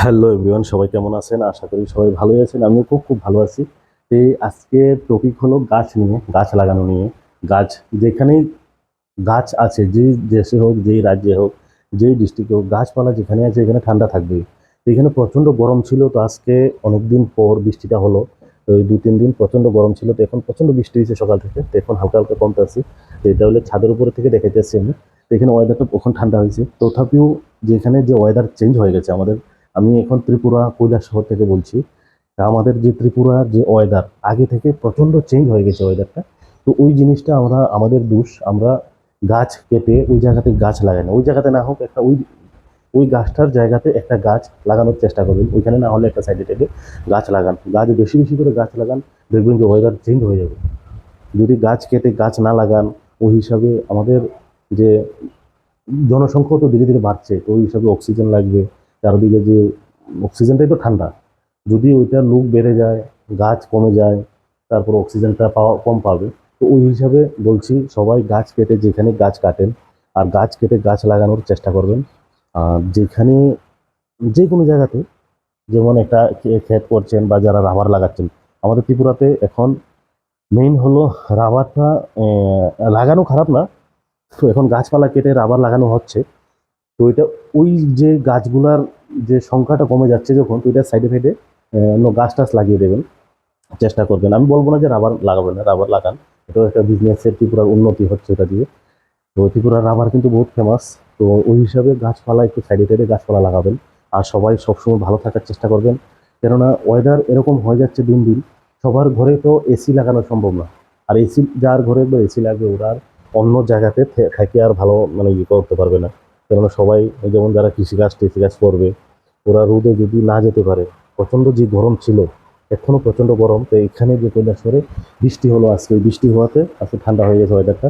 Hello everyone, সবাই কেমন আছেন? আশা করি সবাই ভালোই আছেন। আমিও খুব খুব ভালো আছি। এই আজকে টপিক হলো গাছ নিয়ে, গাছ লাগানো নিয়ে। গাছ যেখানেই গাছ আছে যেই দেশে হোক, যেই রাজ্যে হোক, যেই ডিস্ট্রিক্টে হোক, গাছপালা যেখানে আছে, এখানে ঠান্ডা থাকবে এখানে প্রচণ্ড গরম ছিল, তো আজকে অনেকদিন পর বৃষ্টিটা হলো। তো এই দু তিন দিন প্রচণ্ড গরম ছিল, তো এখন প্রচণ্ড বৃষ্টি হয়েছে সকাল থেকে, তো এখন হালকা হালকা কমতে আছে। তো এটা হলে ছাদের উপরে থেকে দেখে যাচ্ছি আমি। তো এখানে ওয়েদারটা কখন ঠান্ডা হয়েছে। তথাপিও যেখানে যে ওয়েদার চেঞ্জ হয়ে গেছে আমাদের আমি এখন ত্রিপুরা শহর থেকে বলছি। আমাদের যে ত্রিপুরার যে ওয়েদার আগে থেকে প্রচণ্ড চেঞ্জ হয়ে গেছে ওয়েদারটা তো ওই জিনিসটা আমরা, আমাদের দোষ, আমরা গাছ কেটে ওই জায়গাতে গাছ লাগাই না। ওই জায়গাতে না হোক একটা ওই ওই গাছটার জায়গাতে একটা গাছ লাগানোর চেষ্টা করবেন। ওইখানে না হলে একটা সাইডে টাইডে গাছ লাগান। গাছ বেশি বেশি করে গাছ লাগান, দেখবেন যে ওয়েদার চেঞ্জ হয়ে যাবে। যদি গাছ কেটে গাছ না লাগান, ওই হিসাবে আমাদের যে জনসংখ্যা তো ধীরে ধীরে বাড়ছে ওই হিসাবে অক্সিজেন লাগবে। চারদিকে যে অক্সিজেনটাই তো ঠান্ডা। যদি ওইটা লুক বেড়ে যায়, গাছ কমে যায়, তারপর অক্সিজেনটা পাওয়া, কম পাবে, তো ওই হিসাবে বলছি সবাই গাছ কেটে যেখানে গাছ কাটেন আর গাছ কেটে গাছ লাগানোর চেষ্টা করবেন। আর যেখানে যে কোনো জায়গাতে, যেমন একটা ক্ষেত করছেন বা যারা রাবার লাগাচ্ছেন, আমাদের ত্রিপুরাতে এখন মেইন হলো রাবারটা লাগানো খারাপ না, তো এখন গাছপালা কেটে রাবার লাগানো হচ্ছে, তো এটা ওই যে গাছগুলার যে সংখ্যাটা কমে যাচ্ছে যখন, তো এটা সাইডে সাইডে অন্য গাছ টাছ লাগিয়ে দেবেন। চেষ্টা করবেন। আমি বলব না যে রাবার লাগাবেন না, রাবার লাগান। এটাও একটা বিজনেসের ত্রিপুরার উন্নতি হচ্ছে এটা দিয়ে। তো ত্রিপুরার রাবার কিন্তু বহুত ফেমাস তো ওই হিসাবে গাছপালা একটু সাইডে সাইডে গাছপালা লাগাবেন। আর সবাই সবসময় ভালো থাকার চেষ্টা করবেন। কেননা ওয়েদার এরকম হয়ে যাচ্ছে দিন দিন, সবার ঘরে তো এসি লাগানো সম্ভব না। আর এসি যার ঘরে এসি লাগবে, ওরা আর অন্য জায়গাতে থেকে আর ভালো মানে ইয়ে করতে পারবে না। কেননা সবাই যেমন যারা কৃষিকাজ টিষিকাজ করবে, ওরা রোদে যদি না যেতে পারে, প্রচণ্ড যে গরম ছিল, এখনও প্রচণ্ড গরম, তো এখানে যে কৈলাসরে বৃষ্টি হলো আজকে বৃষ্টি হওয়াতে আজকে ঠান্ডা হয়ে গেছে ওয়েদারটা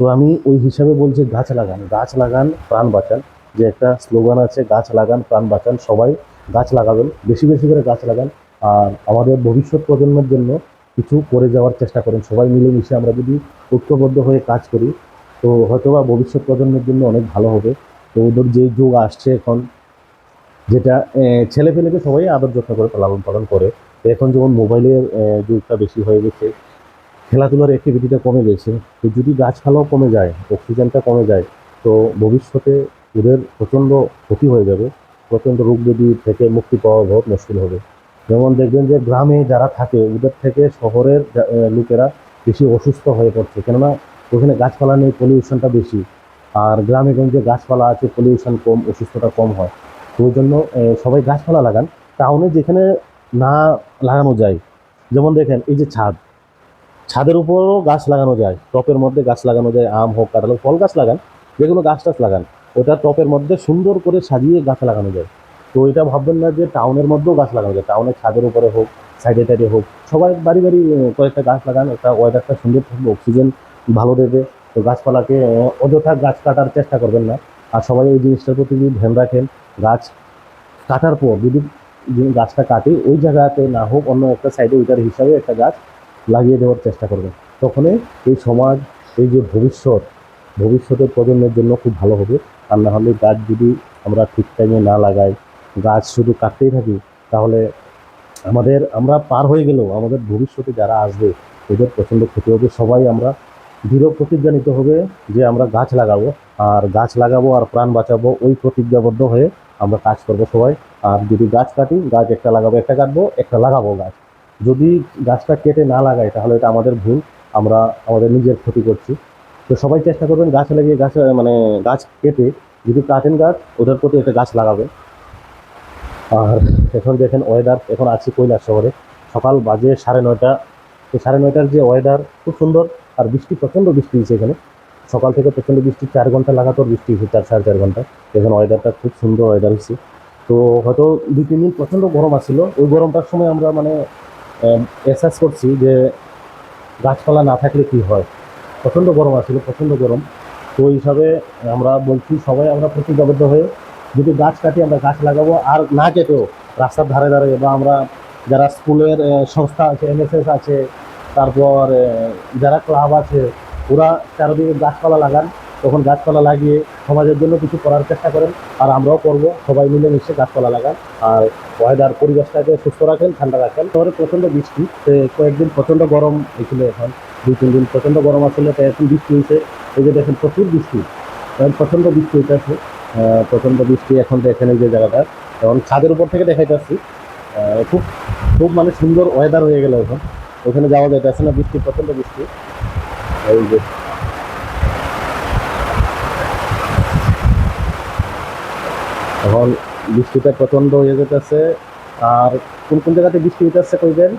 তো আমি ওই হিসাবে বলছি গাছ লাগান গাছ লাগান, প্রাণ বাঁচান। যে একটা স্লোগান আছে, গাছ লাগান, প্রাণ বাঁচান, সবাই গাছ লাগাবেন, বেশি বেশি করে গাছ লাগান। আর আমাদের ভবিষ্যৎ প্রজন্মের জন্য কিছু করে যাওয়ার চেষ্টা করেন, সবাই মিলেমিশে আমরা যদি ঐক্যবদ্ধ হয়ে কাজ করি তো হয়তোবা ভবিষ্যৎ প্রজন্মের জন্য অনেক ভালো হবে। তো ওদের যে যুগ আসছে এখন, যেটা ছেলে পেলেকে সবাই আদর যত্ন করে লালন পালন করে। তো এখন যেমন মোবাইলের যুগটা বেশি হয়ে গেছে, খেলাধুলার অ্যাক্টিভিটিটা কমে গেছে, তো যদি গাছপালাও কমে যায় অক্সিজেনটা কমে যায়, তো ভবিষ্যতে ওদের প্রচণ্ড ক্ষতি হয়ে যাবে। প্রচণ্ড রোগ ব্যাধি থেকে মুক্তি পাওয়া বহুত মুশকিল হবে। যেমন দেখবেন যে গ্রামে যারা থাকে, ওদের থেকে শহরের লোকেরা বেশি অসুস্থ হয়ে পড়ছে। কেননা ওখানে গাছপালা নেই পলিউশনটা বেশি। আর গ্রামে গঞ্জে গাছপালা আছে পলিউশন কম, অসুস্থতা কম হয়। তো ওই জন্য সবাই গাছপালা লাগান। টাউনে যেখানে না লাগানো যায়, যেমন দেখেন, এই যে ছাদ। ছাদের উপরও গাছ লাগানো যায়, টপের মধ্যে গাছ লাগানো যায়, আম হোক, কাঁঠাল ফল গাছ লাগান, যেগুলো গাছ টাছ লাগান, ওটা টপের মধ্যে সুন্দর করে সাজিয়ে গাছ লাগানো যায়। তো এটা ভাববেন না যে টাউনের মধ্যেও গাছ লাগানো যায়, টাউনের ছাদের উপরে হোক সাইডে টাইডে হোক, সবাই বাড়ি বাড়ি কয়েকটা গাছ লাগান, একটা ওয়েদারটা সুন্দর থাকবে অক্সিজেন ভালো দেবে। তো গাছপালাকে, অযথা গাছ কাটার চেষ্টা করবেন না। আর সবাই এই জিনিসটার প্রতি যদি ধ্যান রাখেন। গাছ কাটার পর যদি গাছটা কাটে, ওই জায়গাতে না হোক অন্য একটা সাইডে ওইটার হিসাবে একটা গাছ লাগিয়ে দেওয়ার চেষ্টা করবেন। তখনই এই সমাজ, এই যে ভবিষ্যৎ, ভবিষ্যতের প্রজন্মের জন্য খুব ভালো হবে। আর না হলে গাছ যদি আমরা ঠিক টাইমে না লাগাই, গাছ শুধু কাটতেই থাকি, তাহলে আমাদের, আমরা পার হয়ে গেলেও আমাদের ভবিষ্যতে যারা আসবে ওদের প্রচণ্ড ক্ষতি হবে। সবাই আমরা দৃঢ় প্রতিজ্ঞা নিতে হবে যে আমরা গাছ লাগাবো। আর গাছ লাগাবো আর প্রাণ বাঁচাবো ওই প্রতিজ্ঞাবদ্ধ হয়ে আমরা কাজ করব সবাই। আর যদি গাছ কাটি, গাছ একটা লাগাবো, একটা কাটবো, একটা লাগাবো গাছ। যদি গাছটা কেটে না লাগাই, তাহলে এটা আমাদের ভুল। আমরা আমাদের নিজের ক্ষতি করছি। তো সবাই চেষ্টা করবেন গাছ লাগিয়ে গাছ মানে গাছ কেটে যদি কাটেন গাছ, ওদের প্রতি একটা গাছ লাগাবে আর এখন দেখেন ওয়েদার এখন আছি কৈলাস শহরে সকাল বাজে সাড়ে নয়টা। তো সাড়ে নয়টার যে ওয়েদার খুব সুন্দর। আর বৃষ্টি, প্রচণ্ড বৃষ্টি হয়েছে এখানে। সকাল থেকে প্রচণ্ড বৃষ্টি, চার ঘণ্টা লাগাতার বৃষ্টি হয়েছে, চার, সাড়ে চার ঘণ্টা। এখন ওয়েদারটা খুব সুন্দর ওয়েদার হয়েছে। তো হয়তো দুই, তিন দিন প্রচণ্ড গরম আসছিল ওই গরমটার সময় আমরা মানে এহসাস করছি যে গাছপালা না থাকলে কি হয়। প্রচণ্ড গরম আসছিল প্রচণ্ড গরম। তো ওই হিসাবে আমরা বলছি, সবাই আমরা প্রতিজ্ঞাবদ্ধ হয়ে যদি গাছ কাটি, আমরা গাছ লাগাবো। আর না কেটেও, রাস্তার ধারে ধারে বা আমরা যারা স্কুলের সংস্থা আছে এনএসএস আছে তারপর যারা ক্লাব আছে, ওরা চারিদিকে গাছপালা লাগান, তখন গাছপালা লাগিয়ে সমাজের জন্য কিছু করার চেষ্টা করেন, আর আমরাও করব, সবাই মিলে মিশে গাছপালা লাগান, আর ওয়েদার পরিবেশটাকে সুস্থ রাখেন, ঠান্ডা রাখেন। শহরে প্রচণ্ড বৃষ্টি তো কয়েকদিন প্রচণ্ড গরম এখানে এখন, দুই, তিন দিন প্রচণ্ড গরম আসলে তো এখন বৃষ্টি হয়েছে। এই যে দেখেন, প্রচুর বৃষ্টি, এখন প্রচণ্ড বৃষ্টি হইতেছে প্রচণ্ড বৃষ্টি এখন দেখেন এই যে জায়গাটা। এখন ছাদের উপর থেকে দেখাই যাচ্ছি খুব খুব মানে সুন্দর ওয়েদার হয়ে গেল এখন। ওখানে যাওয়া যাইতেছে না বৃষ্টি, প্রচণ্ড বৃষ্টি। এখন বৃষ্টিটা প্রচণ্ড হয়ে যেতেছে, আর কোন কোন জায়গাতে বৃষ্টি হইতেছে কইবেন?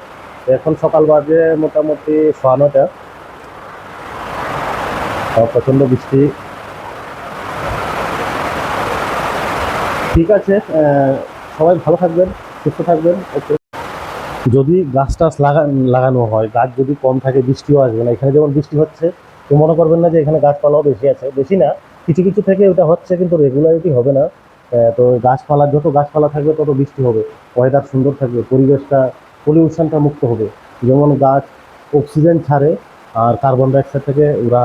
এখন সকাল বাজে মোটামুটি সোয়া নটা প্রচণ্ড বৃষ্টি। ঠিক আছে সবাই ভালো থাকবেন, সুস্থ থাকবেন, ওকে। যদি গাছ টাছ লাগা লাগানো হয়, গাছ যদি কম থাকে, বৃষ্টিও আসবে না। এখানে যেমন বৃষ্টি হচ্ছে, তো মনে করবেন না যে এখানে গাছপালাও বেশি আছে। বেশি না, কিছু কিছু থেকে ওটা হচ্ছে কিন্তু রেগুলারিটি হবে না। তো গাছপালা যত গাছপালা থাকবে, তত বৃষ্টি হবে। ওয়েদার সুন্দর থাকবে, পরিবেশটা পলিউশনটা মুক্ত হবে। যেমন গাছ অক্সিজেন ছাড়ে আর কার্বন ডাইঅক্সাইড থেকে ওরা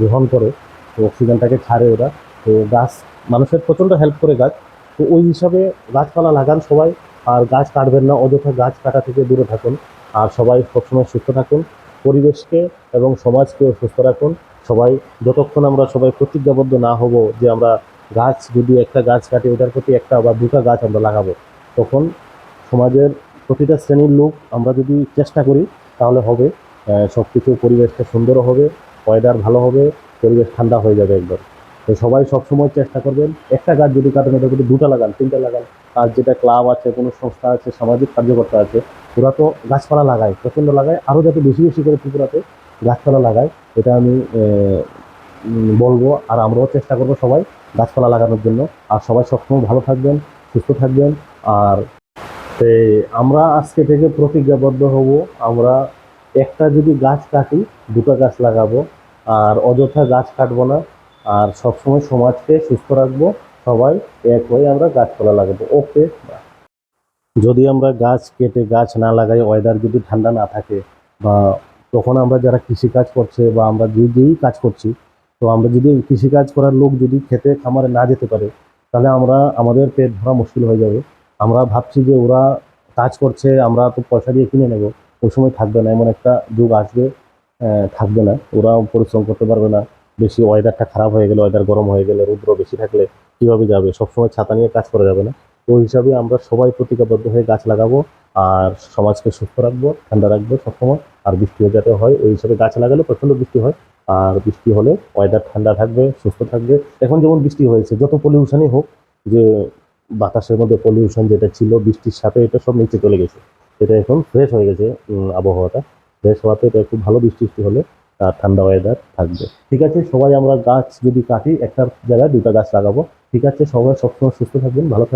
গ্রহণ করে, তো অক্সিজেনটাকে ছাড়ে ওরা। তো গাছ মানুষের প্রচণ্ড হেল্প করে গাছ। তো ওই হিসাবে গাছপালা লাগান সবাই। আর গাছ কাটবেন না, অযথা গাছ কাটা থেকে দূরে থাকুন। আর সবাই সবসময় সুস্থ থাকুন, পরিবেশকে এবং সমাজকেও সুস্থ রাখুন। সবাই, যতক্ষণ আমরা সবাই প্রতিজ্ঞাবদ্ধ না হব যে আমরা গাছ, যদি একটা গাছ কাটি, ওটার প্রতি একটা বা দুটা গাছ আমরা লাগাবো, তখন সমাজের প্রতিটা শ্রেণির লোক আমরা যদি চেষ্টা করি, তাহলে হবে সব কিছু পরিবেশটা সুন্দর হবে ওয়েদার ভালো হবে, পরিবেশ ঠান্ডা হয়ে যাবে একদম। তো সবাই সবসময় চেষ্টা করবেন। একটা গাছ যদি কাটেন ওটা যদি দুটা লাগান, তিনটা লাগান। আর যেটা ক্লাব আছে, কোনো সংস্থা আছে, সামাজিক কার্যকর্তা আছে, ওরা তো গাছপালা লাগায়, প্রচণ্ড লাগায়। আরও যাতে বেশি বেশি করে ত্রিপুরাতে গাছপালা লাগায়, এটা আমি বলব। আর আমরাও চেষ্টা করব সবাই গাছপালা লাগানোর জন্য। আর সবাই সবসময় ভালো থাকবেন, সুস্থ থাকবেন। আর আমরা আজকে থেকে প্রতিজ্ঞাবদ্ধ হব। আমরা একটা যদি গাছ কাটি, দুটো গাছ লাগাবো। আর অযথা গাছ কাটবো না। আর সবসময় সমাজকে সুস্থ রাখব, সবাই এক হয়ে আমরা গাছপালা লাগাবো। ওকে যদি আমরা গাছ কেটে গাছ না লাগাই ওয়েদার যদি ঠান্ডা না থাকে, বা তখন আমরা যারা কৃষিকাজ করছে বা আমরা যে যেই কাজ করছি, তো আমরা যদি কৃষিকাজ করার লোক যদি খেতে খামারে না যেতে পারে, তাহলে আমরা, আমাদের পেট ভরা মুশকিল হয়ে যাবে। আমরা ভাবছি যে ওরা কাজ করছে, আমরা তো পয়সা দিয়ে কিনে নেব, ওই সময় থাকবে না, এমন একটা যুগ আসবে থাকবে না। ওরা পরিশ্রম করতে পারবে না। বেশি ওয়েদারটা খারাপ হয়ে গেলে ওয়েদার গরম হয়ে গেলে, রৌদ্র বেশি থাকলে কীভাবে যাবে? সবসময় ছাতা নিয়ে কাজ করা যাবে না। ওই হিসাবে আমরা সবাই প্রতিজ্ঞাবদ্ধ হয়ে গাছ লাগাবো আর সমাজকে সুস্থ রাখব, ঠান্ডা রাখব সবসময়। আর বৃষ্টিও যাতে হয়, ওই হিসাবে গাছ লাগালে প্রচণ্ড বৃষ্টি হয়। আর বৃষ্টি হলে ওয়েদার ঠান্ডা থাকবে, সুস্থ থাকবে। এখন যেমন বৃষ্টি হয়েছে, যত পলিউশনই হোক, যে বাতাসের মধ্যে পলিউশন যেটা ছিল, বৃষ্টির সাথে এটা সব নিচে চলে গেছে। এটা এখন ফ্রেশ হয়ে গেছে আবহাওয়াটা। ফ্রেশ হওয়াতে এটা খুব ভালো বৃষ্টি হলে ঠান্ডা ওয়েদার থাকবে। ঠিক আছে? সবাই আমরা গাছ যদি কাটি, একটা জায়গায় দুটা গাছ লাগাবো। ঠিক আছে? সবাই সবসময় সুস্থ থাকবেন, ভালো থাকবেন।